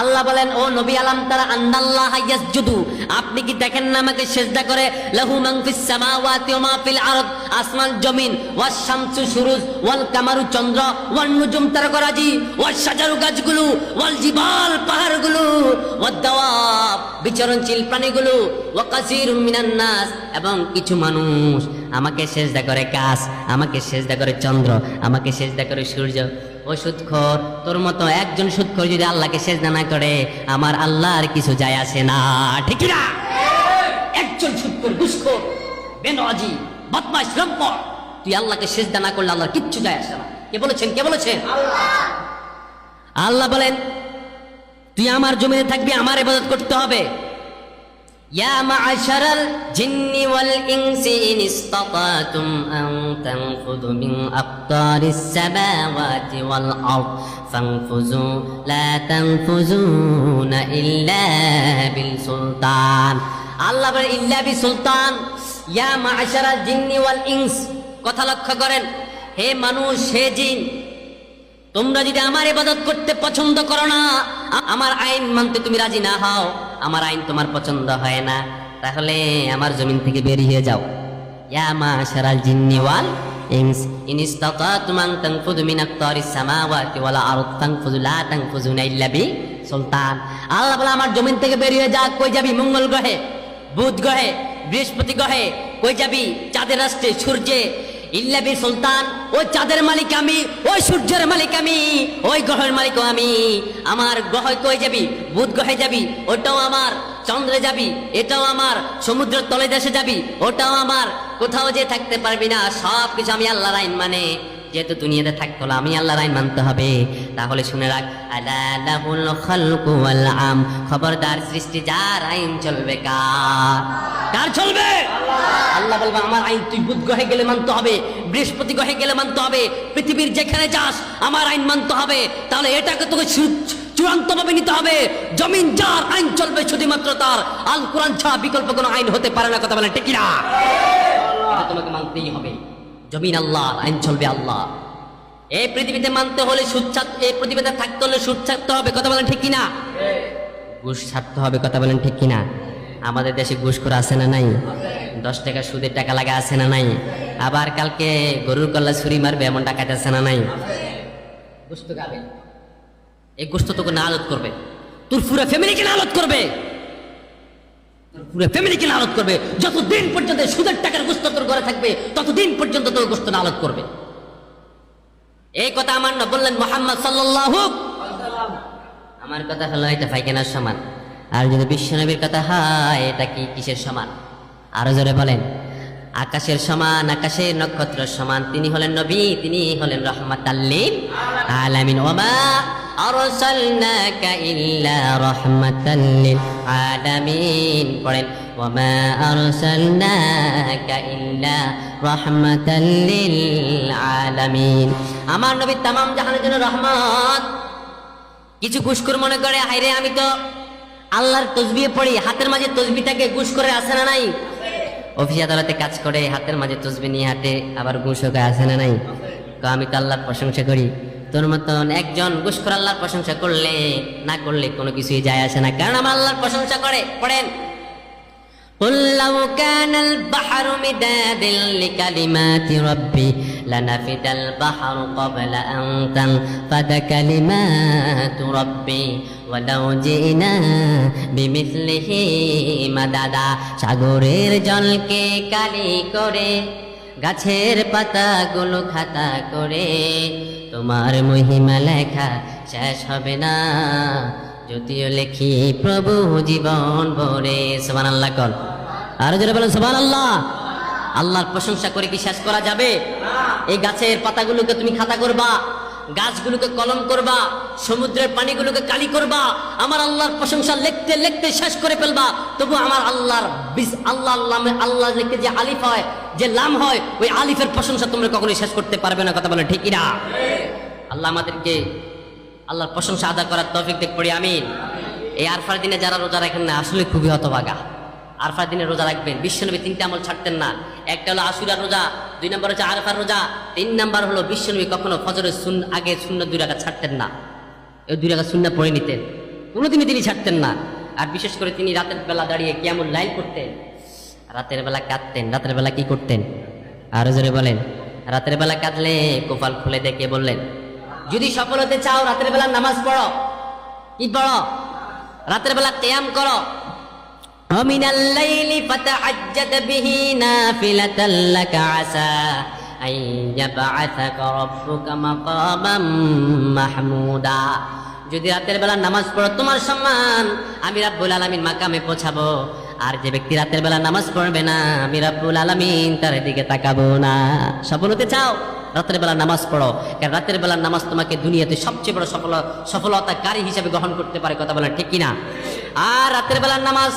আল্লাহ বলেন, ও নবী আলাম, তারা আন্নাল্লাহ ইয়াসজুদু। আপনি কি দেখেন না আমাকে সেজদা করে? লাহু মান ফিস সামাওয়াতি ওয়া আসমান, জমিন ওয়াস শামসু, সুরুজ, ওয়াল কামারু, চন্দ্র, ওয়ান নুজুম, তারকারাজি ওয়াস শাজারু, গাছগুলো, ওয়াল জিবাল, পাহাড়গুলো ওয়াদ দাওয়াব, বিচরণশীল প্রাণীগুলো, ওয়া কাসীরুম মিনান নাস, এবং কিছু মানুষ। আমাকে সেজদা করে কাশ, আমাকে সেজদা করে চন্দ্র, আমাকে সেজদা করে সূর্য। ও সুৎখর, তোর মতো একজন সুৎখর যদি আল্লাহকে সেজদা না করে, আমার আল্লাহর কিছু যায় আসে না। ঠিক না একজন সুৎখর, ঘুষখোর বেনজি বদমাশ, রব্বর, তুই আল্লাহকে সেজদা না করলে আল্লাহর কিচ্ছু যায় আসে না। কে বলেছেন? কে বলেছেন? আল্লাহ বলেন, তুই আমার জমিনে থাকবি, আমার ইবাদত করতে হবে। يا معشر الجن والإنس إن استطعتم أن تنفذوا من أقطار السماوات والأرض فانفذوا لا تنفذون إلا بالسلطان আল্লাহ বলে ইল্লা বি সুলতান ইয়া মাশারা জিন্নি ওয়াল ইনস কথা লক্ষ্য করেন হে মানুষ হে জিন তোমরা যদি আমার ইবাদত করতে পছন্দ করো না আ- আমার আইন মানতে তুমি রাজি না হও আমার আইন তোমার পছন্দ হয় না, তাহলে আমার জমিন থেকে বেরিয়ে যাও। ইয়া ওয়াল ইনস আমার জমিন থেকে বেরিয়ে যা, কই যাবি? মঙ্গল গ্রহে, বুধ গ্রহে, বৃহস্পতি গ্রহে, কই যাবি? চাঁদের রাষ্ট্রে, সূর্যে ইল্লাবি সুলতান ওই চাঁদের মালিক আমি ওই সূর্যের মালিক আমি, ওই গ্রহের মালিকও আমি। আমার গ্রহ কই যাবি? বুধ গ্রহে যাবি, ওটাও আমার। চন্দ্রে যাবি, এটাও আমার। সমুদ্রের তলে দেশে যাবি, ওটাও আমার। কোথাও যে থাকতে পারবি না সব কিছু আমি আল্লাহর আইন মানে। যেহেতু দুনিয়াতে থাকতে হলে, আমি আল্লাহর আইন মানতে হবে। তাহলে শুনে রাখ আম খবরদার সৃষ্টি, যার আইন চলবে কার? কার চলবে? আল্লাহ বলবে, আমার আইন তুই বুধ গ্রহে গেলে মানতে হবে, বৃহস্পতি গ্রহে গেলে মানতে হবে, পৃথিবীর যেখানে যাস, আমার আইন মানতে হবে। তাহলে এটাকে তোকে চূড়ান্ত ভাবে নিতে হবে। জমিন যার আইন চলবে শুধুমাত্র তার। আল কোরআন ছাড়া বিকল্প কোনো আইন হতে পারে না, কথা বলে এটা তোমাকে মানতেই হবে। জমিন আল্লাহ, আইন চলবে আল্লাহ। এই পৃথিবীতে মানতে হলে সুদ এই পৃথিবীতে থাকতে হলে সুদ ছাড়তে হবে, কথা বলেন ঠিক কিনা? ঘুষ ছাড়তে হবে, কথা বলেন ঠিক কিনা? আমাদের দেশে ঘুষ করে আছে না নাই? দশ টাকা সুদের টাকা লাগা আছে না নাই? আবার কালকে গরুর কল্লা ছুরি মারবে, এমন টাকা আছে না নাই? ঘুষ তো খাবে। এই গোস্ত তোকে না আলত করবে। তোর পুরো ফ্যামিলিকে না আলত করবে। ফ্যামিলিকে করবে। যতদিন পর্যন্ত সুদের টাকার গোস্ত তোর ঘরে থাকবে, ততদিন পর্যন্ত তোর গোস্ত করবে। এই কথা আমার না বললেন, মোহাম্মদ আমার কথা হলো, এটা সমান। আর যদি বিশ্বনবীর কথা হয়, এটা কি কিসের সমান? আরও জোরে বলেন। আকাশের সমান, আকাশের নক্ষত্র সমান। তিনি হলেন নবী, তিনি হলেন রহমাতাল্লিল আলামিন। ওমা আরসালনাকা ইল্লা রাহমাতাল্লিল আলামিন পড়েন ওমা আরসালনাকা ইল্লা রাহমাতাল্লিল আলামিন আমার নবী তামাম জাহানের জন্য রহমত। কিছু ঘুষখোর মনে করে হাইরে আমি তো আল্লাহর তসবিয়ে পড়ি, হাতের মাঝে তসবিটাকে ঘুষ করে আসে না নাই? অফিস আদালতে কাজ করে, হাতের মাঝে তসবি নিয়ে হাতে আবার ঘুষ করে আসে না নাই? তো আমি তো আল্লাহর প্রশংসা করি। তোর মতন একজন ঘুষ করে আল্লাহর প্রশংসা করলে না করলে কোনো কিছুই যায় আসে না কারণ আমার আল্লাহর প্রশংসা করে পড়েন قل لو كان البحر مدادا لكلمات ربي لنفد البحر قبل أن تنفد كلمات ربي ولو جئنا بمثله مددا সাগরের জলকে কালি করে গাছের পাতাগুলো খাতা করে তোমার মহিমা লেখা শেষ হবে না। যদিও লেখি প্রভু জীবন ভরে সোমান আল্লাহ কল। আরও জোরে বলেন সোমান আল্লাহ আল্লাহর প্রশংসা করে কি শেষ করা যাবে? এই গাছের পাতাগুলোকে তুমি খাতা করবা, গাছগুলোকে কলম করবা, সমুদ্রের পানিগুলোকে কালি করবা, আমার আল্লাহর প্রশংসা লিখতে লিখতে শেষ করে ফেলবা। তবু আমার আল্লাহর আল্লাহ আল্লাহ আল্লাহ লিখতে যে আলিফ হয় যে লাম হয়, ওই আলিফের প্রশংসা তোমরা কখনোই শেষ করতে পারবে না, কথা বলে ঠিকই না আল্লাহ আমাদেরকে আল্লাহর প্রশংসা আদা করার তৌফিক দেখ পড়ি, আমিন। এই আরফার দিনে যারা রোজা রাখেন না, আসলে খুবই হতভাগা। আরফার দিনে রোজা রাখবেন, বিশ্বনবী তিনটা আমল ছাড়তেন না। একটা হলো আশুরা রোজা, দুই নম্বর হচ্ছে আরফার রোজা, তিন নম্বর হলো বিশ্বনবী কখনো ফজরের শূন্য আগে শূন্য দুই টাকা ছাড়তেন না। এই দুই টাকা শূন্য পড়ে নিতেন। কোনোদিনই তিনি ছাড়তেন না। আর বিশেষ করে তিনি রাতের বেলা দাঁড়িয়ে কেমন লাইন করতেন রাতের বেলা কাঁদতেন রাতের বেলা কি করতেন আরো জোরে বলেন রাতের বেলা কাঁদলে কোপাল খুলে দেখে বললেন যদি সফল হতে চাও রাতের বেলা নামাজ পড়ো কি পড়ো রাতের বেলা কেয়াম করো ومن الليل فتعجد به نافلة لك عسى أن يبعثك ربك مقاما محمودا যদি রাতের বেলা নামাজ পড়ো তোমার সম্মান আমি রাব্বুল আলামিন মাকামে পৌঁছাবো আর যে ব্যক্তি রাতের বেলা নামাজ পড়বে না, আমি রাব্বুল আলামিন তার দিকে তাকাবো না। সফল হতে চাও? রাতের বেলা নামাজ পড়ো। কারণ রাতের বেলা নামাজ তোমাকে দুনিয়াতে সবচেয়ে বড় সফল, সফলতাকারী হিসেবে গ্রহণ করতে পারে, কথা বলেন ঠিক কিনা? আর রাতের বেলার নামাজ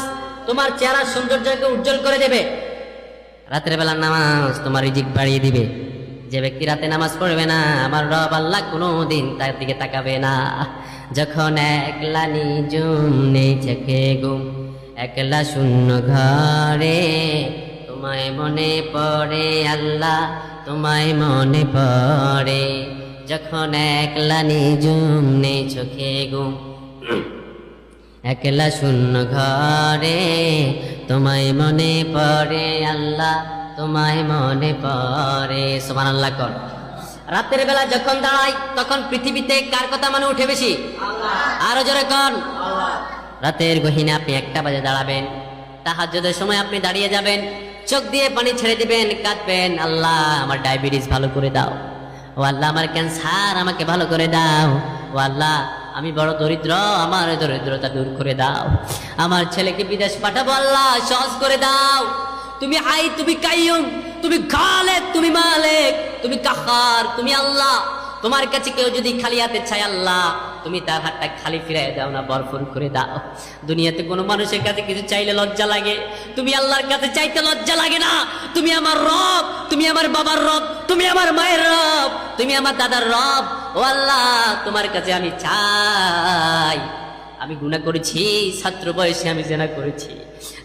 তোমার চেহারার সৌন্দর্যকে উজ্জ্বল করে দেবে। রাতের বেলার নামাজ তোমার রিজিক বাড়িয়ে দিবে। যে ব্যক্তি রাতে নামাজ পড়বে না, আমার রব আল্লাহ কোনো দিন তার দিকে তাকাবে না। যখন একলা নিজুম নেই চোখে গুম একলা শূন্য ঘরে। তোমায় মনে পড়ে আল্লাহ তোমায় মনে পড়ে। যখন একলা নিজুম নেই চোখে গুম একলা শূন্য ঘরে। তোমায় মনে পড়ে আল্লাহ তোমায় মনে পড়ে। সোমান আল্লাহ কর। রাতের বেলা যখন দাঁড়াই তখন পৃথিবীতে কার কথা মানে উঠে বেশি? আরও জোরে কন রাতের গহিনে আপনি একটা বাজে দাঁড়াবেন। তাহাজ্জুদের সময় আপনি দাঁড়িয়ে যাবেন। চোখ দিয়ে পানি ছেড়ে দিবেন, কাঁদবেন, আল্লাহ, আমার ডায়াবেটিস ভালো করে দাও। ও আল্লাহ, আমার ক্যান্সার আমাকে ভালো করে দাও। ও আল্লাহ, আমি বড় দরিদ্র, আমার দরিদ্রতা দূর করে দাও। আমার ছেলেকে বিদেশ পাঠাবো, আল্লাহ, সহজ করে দাও। তুমি আই, তুমি কাইয়ুম, তুমি খালেক তুমি মালেক, তুমি কাহার তুমি আল্লাহ। তোমার কাছে কেউ যদি খালি হাতে চায়, আল্লাহ, তুমি তার হাতটা খালি ফিরাই দাও না, বরফর করে দাও। দুনিয়াতে কোনো মানুষের কাছে কিছু চাইলে লজ্জা লাগে। তুমি আল্লাহর কাছে চাইতে লজ্জা লাগে না। তুমি আমার রব, তুমি আমার বাবার রব, তুমি আমার মায়ের রব, তুমি আমার দাদার রব। ও আল্লাহ, তোমার কাছে আমি চাই। আমি গুণা করেছি, ছাত্র বয়সে আমি জেনা করেছি।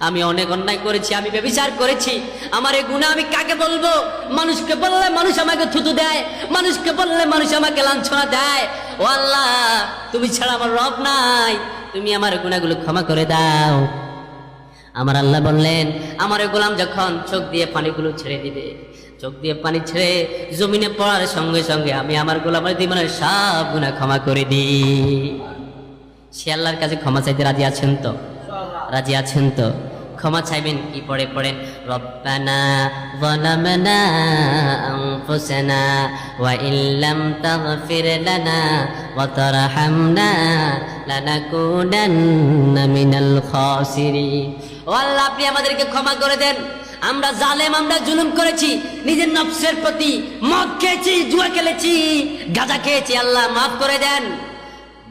আমি অনেক অন্যায় করেছি, আমি ব্যবচার করেছি। আমার এই গুণা আমি কাকে বলব? মানুষকে বললে মানুষ আমাকে থুতু দেয়, মানুষকে বললে মানুষ আমাকে লাঞ্ছনা দেয়। ও আল্লাহ, তুমি ছাড়া আমার রব নাই, তুমি আমার গুণাগুলো ক্ষমা করে দাও। আমার আল্লাহ বললেন, আমার গোলাম যখন চোখ দিয়ে পানিগুলো ছেড়ে দিবে, চোখ দিয়ে পানি ছেড়ে জমিনে পড়ার সঙ্গে সঙ্গে আমি আমার গোলামের জীবনের সব গুণা ক্ষমা করে দিই। সে আল্লাহর কাছে ক্ষমা চাইতে রাজি আছেন তো রাজি আছেন তো ক্ষমা চাইবেন কি পড়ে পড়েন রব্বানা ظلمنا أنفسنا وإن لم تغفر لنا وترحمنا لنكونن من الخاسرين ও আল্লাহ আপনি আমাদেরকে ক্ষমা করে দেন আমরা জালেম আমরা জুলুম করেছি নিজের নফসের প্রতি মদ খেয়েছি জুয়া খেলেছি গাঁজা খেয়েছি আল্লাহ মাফ করে দেন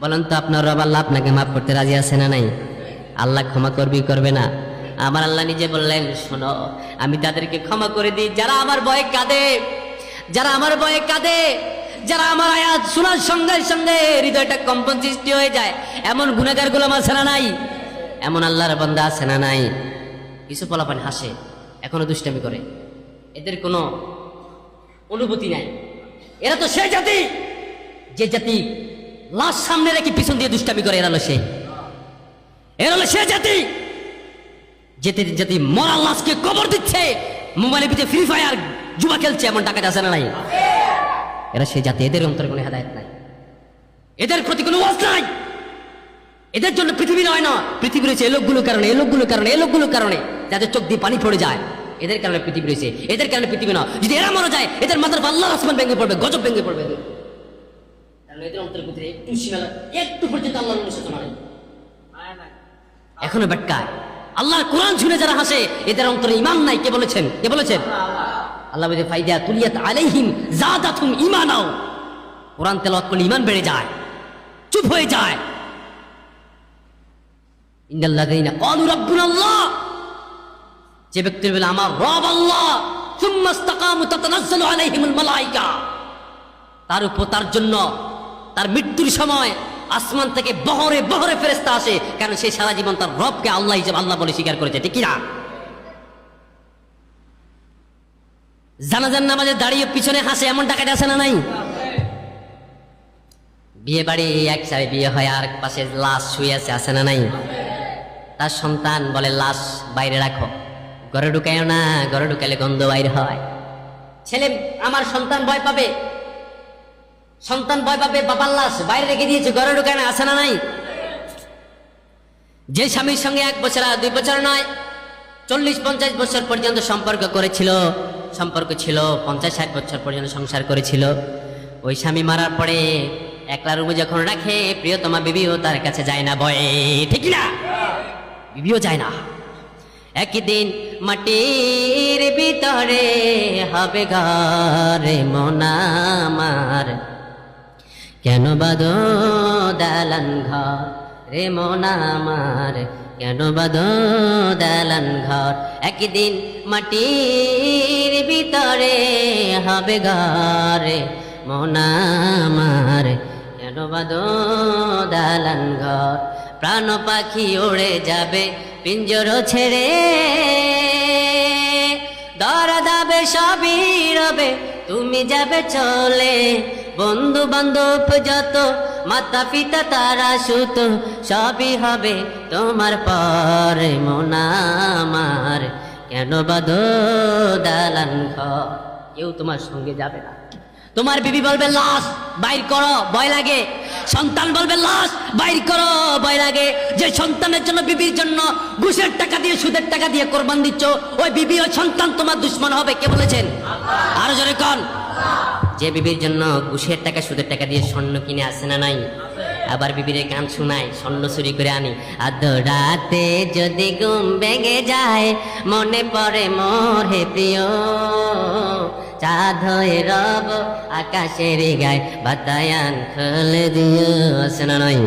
বলেন তো আপনার রব আল্লাহ আপনাকে মাফ করতে রাজি আছে না নাই? আল্লাহ ক্ষমা করবি করবে না। আমার আল্লাহ নিজে বললেন, শোনো, আমি তাদেরকে ক্ষমা করে দিই। যারা আমার বয়ে কাঁদে, যারা আমার বয়ে কাঁদে, যারা আমার আয়াত শোনার সঙ্গে সঙ্গে হৃদয়টা কম্পন সৃষ্টি হয়ে যায়, এমন গুণাগারগুলো আমার না নাই। এমন আল্লাহর বান্দা আছে না নাই? কিছু ফলাফল হাসে, এখনও দুষ্টামি করে। এদের কোনো অনুভূতি নাই। এরা তো সে জাতি, যে জাতি লাশ সামনে রেখে পিছন দিয়ে দুষ্টামি করে এরা সে। এরালো সে জাতি। যেতে জাতি মরা লাশকে কবর দিচ্ছে। মোবাইলের পিছিয়ে ফ্রি ফায়ার জুয়া খেলছে, এমন টাকা আছে না নাই? এরা সে জাতি, এদের অন্তরে কোনো হেদায়ত নাই। এদের প্রতি কোনো ওয়াজ নাই। এদের জন্য পৃথিবী নয় না, পৃথিবী রয়েছে এই লোকগুলোর কারণে, এই লোকগুলোর কারণে, এই লোকগুলোর কারণে। যাদের চোখ দিয়ে পানি পড়ে যায়, এদের কারণে পৃথিবী রয়েছে। এদের কারণে পৃথিবী না যদি এরা মারা যায়, এদের মাথার আল্লাহ আসমান ভেঙে পড়বে, গজব ভেঙে পড়বে। এখনও বেটকায় আল্লাহর কোরআন শুনে যারা হাসে, এদের অন্তরে ইমান নাই। কে বলেছেন? কে বলেছেন? আল্লাহ বলছে ফাইদা তুলিয়াত আলাইহিম কোরআন করলে বেড়ে যায়, চুপ হয়ে যায়। যে ব্যক্তির বলে, আমার রব আল্লাহ তার উপর তার জন্য তার মৃত্যুর সময় আসমান থেকে বহরে বহরে ফেরেস্তা আসে কারণ সে সারা জীবন তার রবকে আল্লাহ হিসেবে আল্লাহ বলে স্বীকার করেছে, ঠিক না? জানাজান নামাজে দাঁড়িয়ে পিছনে হাসে, এমন টাকা আছে না নাই? বিয়ে বাড়ি, এক সাইড বিয়ে হয়, আর পাশে লাশ শুয়ে আছে আছে না নাই? তার সন্তান বলে, লাশ বাইরে রাখো। ঘরে ঢুকাইও না, ঘরে ঢুকাইলে গন্ধ বাইরে হয়। ছেলে, আমার সন্তান ভয় পাবে। সন্তান ভয় পাবে, বাবার লাশ বাইরে রেখে দিয়েছে, ঘরে ঢুকায় না, আছে না নাই? যে স্বামীর সঙ্গে এক বছর আর দুই বছর নয়, চল্লিশ পঞ্চাশ বছর পর্যন্ত সম্পর্ক করেছিল, সম্পর্ক ছিল, পঞ্চাশ ষাট বছর পর্যন্ত সংসার করেছিল। ওই স্বামী মারার পরে একলা রুমে যখন রাখে, প্রিয়তমা বিবিও তার কাছে যায় না ভয়ে ঠিক না? বিবিও যায় না। একদিন মাটির ভিতরে হবে ঘরে মোনামার কেন বাদো দালান ঘর? রে মোনামার কেন বাদো দালান ঘর? একদিন মাটির ভিতরে হবে ঘরে। মোনামার কেন বাদো দালান ঘর? প্রাণ পাখি উড়ে যাবে, পিঞ্জর ছেড়ে। দরা দাবে সবই রবে তুমি যাবে চলে। বন্ধু বান্ধব যত মাতা পিতা তারা সুত, সবই হবে তোমার পরে মোনামার কেন বাদ দালান কেউ তোমার সঙ্গে যাবে না। তোমার বিবি বলবে, লাশ, বাইর করো, ভয় লাগে। সন্তান বলবে, লাশ, বাইর করো, ভয় লাগে। যে সন্তানের জন্য, বিবির জন্য ঘুষের টাকা দিয়ে, সুদের টাকা দিয়ে কোরবান দিচ্ছ, ওই বিবি, ওই সন্তান তোমার দুশ্মন হবে, কে বলেছেন? আরও জোরে কন। যে বিবির জন্য ঘুষের টাকা, সুদের টাকা দিয়ে স্বর্ণ কিনে আসে না নাই, আবার বিবির গান শোনায়, স্বর্ণ চুরি করে আনি। আদ রাতে যদি ঘুম ভেঙে যায়, মনে পড়ে মোর হে প্রিয়। চাঁদ হয়ে রব আকাশের গায় বাতায়ান খুলে দিও আসে না নয়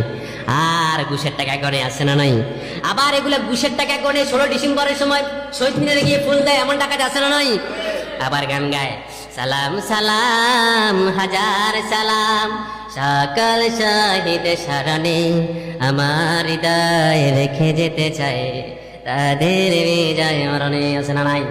আর ঘুষের টাকা গনে আসে না নাই? আবার এগুলো ঘুষের টাকা গনে ষোলো ডিসেম্বরের সময় শহীদ মিনারে গিয়ে ফুল দেয়, এমন টাকা আসে না নয় আবার গান গায়, সালাম সালাম, হাজার সালাম, সকল শহীদ স্মরণে আমার হৃদয় রেখে যেতে চাই তাদের বিজয় মরণে, আছে না নাই?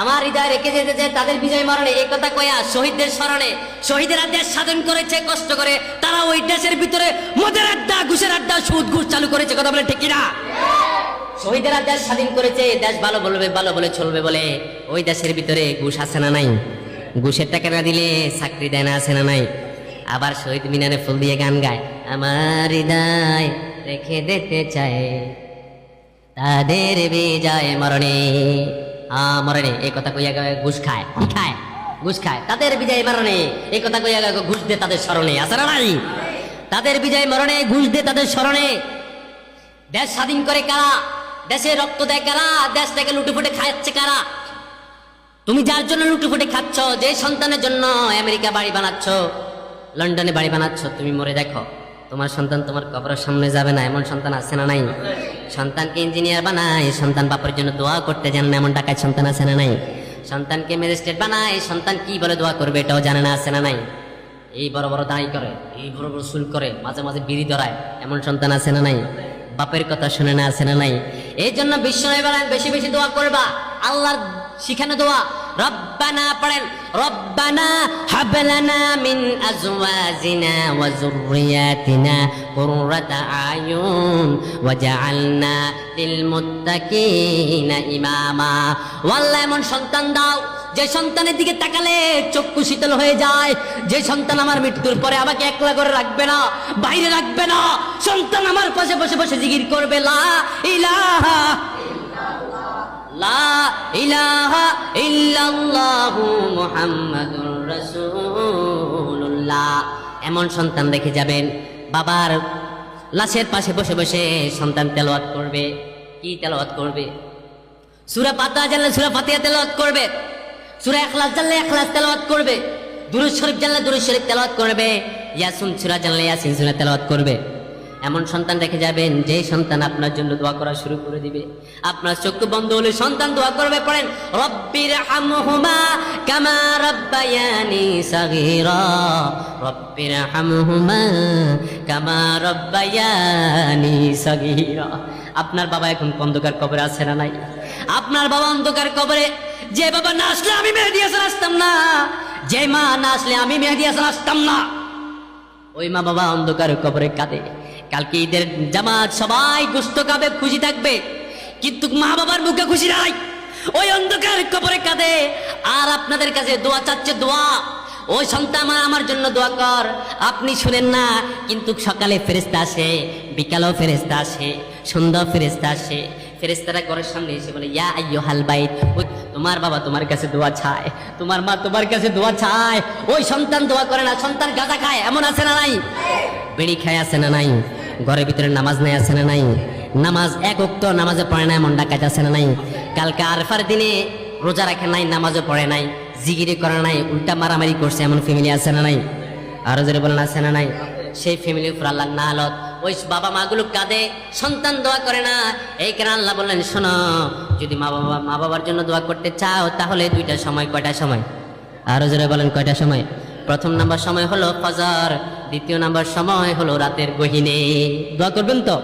আমার হৃদয় রেখে যেতে চায় তাদের বিজয় মরণে, এই কথা কয়া শহীদদের স্মরণে, শহীদেরা দেশ স্বাধীন করেছে, কষ্ট করে, তারা ওই দেশের ভিতরে মদের আড্ডা, ঘুষের আড্ডা, সুদ, ঘুষ চালু করেছে, কথা বলে ঠিক কিনা? শহীদেরা দেশ স্বাধীন করেছে দেশ ভালো বলবে, ভালো বলে চলবে বলে, ওই দেশের ভিতরে ঘুষ আছে না নাই? ঘুষের টাকা না দিলে চাকরি দেয় না, আছে না নাই? আবার শহীদ মিনারে ফুল দিয়ে গান গায়, আমার হৃদয় রেখে দিতে চায়, তাদের বিজয় মরণে। মরণে এই কথা কইয়া ঘুষ খায়। কি খায়, ঘুষ খায়। তাদের বিজয় মরণে এই কথা কইয়া ঘুষ দে তাদের স্মরণে। আছে না নাই তাদের বিজয় মরণে, ঘুষ দে তাদের স্মরণে। দেশ স্বাধীন করে কারা? দেশে রক্ত দেয় কারা? দেশ থেকে লুটে খাচ্ছে কারা? তুমি যার জন্য লুটুফুটে খাচ্ছ, যে সন্তানের জন্য আমেরিকা বাড়ি বানাচ্ছ, লন্ডনে বাড়ি বানাচ্ছ, তুমি মরে দেখো। তোমার সন্তান তোমার কবরের সামনে যাবে না, এমন সন্তান আছে না নাই? সন্তানকে ইঞ্জিনিয়ার বানায়, সন্তান বাপের জন্য দোয়া করতে জানে না এমন টাকায় সন্তান আছে না নাই। সন্তানকে ম্যাজিস্ট্রেট বানায়, সন্তান কি বলে দোয়া করবে এটাও জানে না আছে না নাই। এই বড় বড় দাঁড়ি করে, এই বড় বড় চুল করে, মাঝে মাঝে বিড়ি ধরায়, এমন সন্তান আছে না নাই। বাপের কথা শুনে না আছে না নাই। এই জন্য বিশ্ব বেশি বেশি দোয়া করবা। আল্লাহর শিখানো দোয়া রব্বানা পড়েন, রব্বানা হাবলানা মিন আজওয়াজিনা ওয়া যুররিয়াতিনা কুররাতা আয়ুন ওয়াজআলনা লিল মুত্তাকিনা ইমামা। ওয়াল্লাহ, এমন সন্তান দাও, যে সন্তানের দিকে তাকালে চক্ষু শীতল হয়ে যায়। যে সন্তান আমার মৃত্যুর পরে আমাকে একলা করে রাখবে না, বাইরে রাখবে না, সন্তান আমার পাশে বসে বসে জিগির করবে, লা ইলাহা লা এমন সন্তান রেখে যাবেন, বাবার লাশের পাশে বসে বসে সন্তান তেলাওয়াত করবে। কি তেলাওয়াত করবে? সূরা পাতা জানলে সূরা ফাতিহা তেলাওয়াত করবে। সূরা ইখলাস জানলে ইখলাস তেলাওয়াত করবে। দুরূদ শরীফ জানলে দুরূদ শরীফ তেলাওয়াত করবে। ইয়াসিন সূরা জানলে ইয়াসিন সূরা তেলাওয়াত করবে। এমন সন্তান রেখে যাবেন, যে সন্তান আপনার জন্য দোয়া করা শুরু করে দিবে। আপনার চক্ষু বন্ধ হলে সন্তান দোয়া করবে, পড়েন রব্বির হামহুমা কামা রব্বায়ানি সাগীরা। রব্বির হামহুমা কামা রব্বায়ানি সাগীরা। আপনার বাবা এখন অন্ধকার কবরে আছে না নাই? আপনার বাবা অন্ধকার কবরে, যে বাবা না আসলে আমি মেহেদি হাসান আসতাম না। যে মা না আসলে আমি মেহেদি হাসান আসতাম না। ওই মা বাবা অন্ধকার কবরে কাঁদে। কালকে ঈদের জামাত সবাই গুস্ত কাবে খুশি থাকবে। কিন্তু মা বাবার মুখে খুশি নাই। ওই অন্ধকার কবরে কাঁদে। আর আপনাদের কাছে দোয়া চাচ্ছে, দোয়া। ওই সন্তান আমার জন্য দোয়া কর। আপনি শুনেন না, কিন্তু সকালে ফেরেস্তা আসে, বিকালেও ফেরেস্তা আসে সন্ধ্যা ফেরেস্তা আসে। ফেরেস্তারা ঘরের সামনে এসে বলে, ইয়া আইয়ো হাল বাইত। ওই তোমার বাবা তোমার কাছে দোয়া চায়, তোমার মা তোমার কাছে দোয়া চায়। ওই সন্তান দোয়া করে না, সন্তান গাঁজা খায়। এমন আছে না নাই? বিড়ি খায় আছে না নাই? ঘরের ভিতরে নামাজ নাই আছে না নাই? নামাজ এক উক্ত নামাজে পড়ে নাই এমন ডাকাত আছে না নাই? কালকে আরফার দিনে রোজা রাখে নাই, নামাজও পড়ে নাই জিগিরি করে নাই, উল্টা মারামারি করছে, এমন ফ্যামিলি আছে না নাই? আরও জোরে বলেন, আছে না নাই? সেই ফ্যামিলির উপর আল্লাহ না আলত ওই বাবা মাগুলো কাঁদে, সন্তান দোয়া করে না। এই কারণে আল্লাহ বললেন, শোনো, যদি মা বাবা, মা বাবার জন্য দোয়া করতে চাও, তাহলে দুইটা সময়, কয়টা সময়? আরও জোরে বলেন, কয়টা সময়? প্রথম নাম্বার সময় হলো ফজর দ্বিতীয় নাম্বার সময় হলো রাতের গহিনে। দোয়া করবেন তো?